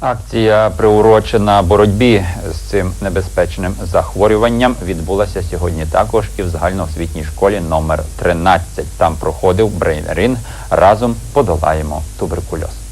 Акція, приурочена боротьбі з цим небезпечним захворюванням, відбулася сьогодні також і в загальноосвітній школі номер 13. Там проходив брейн-ринг «Разом подолаємо туберкульоз».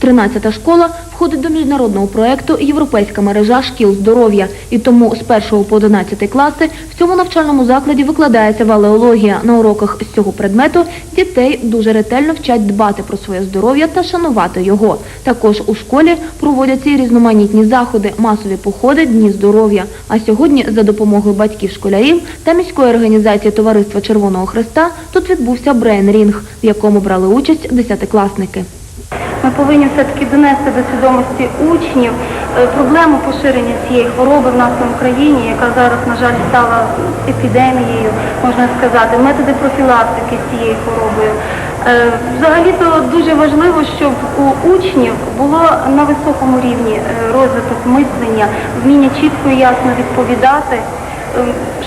13-та школа входить до міжнародного проекту Європейська мережа шкіл здоров'я. І тому з 1 по 11 класи в цьому навчальному закладі викладається валеологія. На уроках з цього предмету дітей дуже ретельно вчать дбати про своє здоров'я та шанувати його. Також у школі проводяться і різноманітні заходи, масові походи, дні здоров'я. А сьогодні за допомогою батьків школярів та міської організації Товариства Червоного Христа тут відбувся брейн-рінг, в якому брали участь десятикласники. Ми повинні все-таки донести до свідомості учнів е, проблему поширення цієї хвороби в нас в Україні, яка зараз, на жаль, стала епідемією, можна сказати, методи профілактики з цією хворобою. Е, Взагалі-то дуже важливо, щоб у учнів було на високому рівні е, розвиток мислення, вміння чітко і ясно відповідати,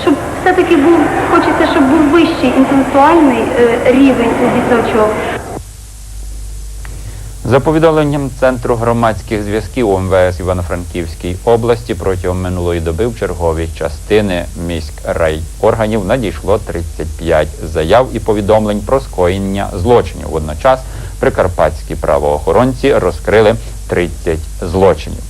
щоб все-таки був, хочеться, щоб був вищий інтелектуальний рівень у діточок. За повідомленням Центру громадських зв'язків УМВС Івано-Франківській області протягом минулої доби в чергові частини міськрайорганів надійшло 35 заяв і повідомлень про скоєння злочинів. Водночас прикарпатські правоохоронці розкрили 30 злочинів.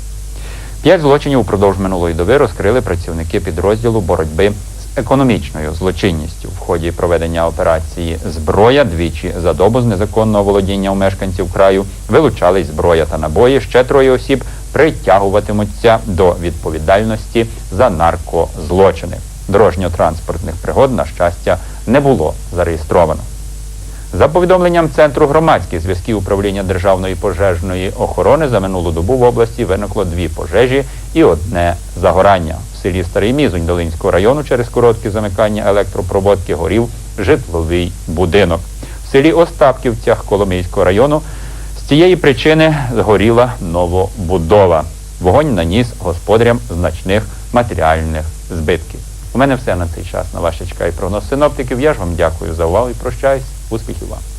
П'ять злочинів упродовж минулої доби розкрили працівники підрозділу боротьби економічною злочинністю. В ході проведення операції зброя двічі за добу з незаконного володіння у мешканців краю вилучались зброя та набої. Ще троє осіб притягуватимуться до відповідальності за наркозлочини. Дорожньо-транспортних пригод, на щастя, не було зареєстровано. За повідомленням Центру громадських зв'язків управління Державної пожежної охорони за минулу добу в області виникло дві пожежі і одне загорання. В селі Старий Мізунь Долинського району через короткі замикання електропроводки горів житловий будинок. В селі Остапківцях Коломийського району з цієї причини згоріла новобудова. Вогонь наніс господарям значних матеріальних збитків. У мене все на цей час. На вас чекає прогноз синоптиків. Я ж вам дякую за увагу і прощаюсь. Успіхів вам!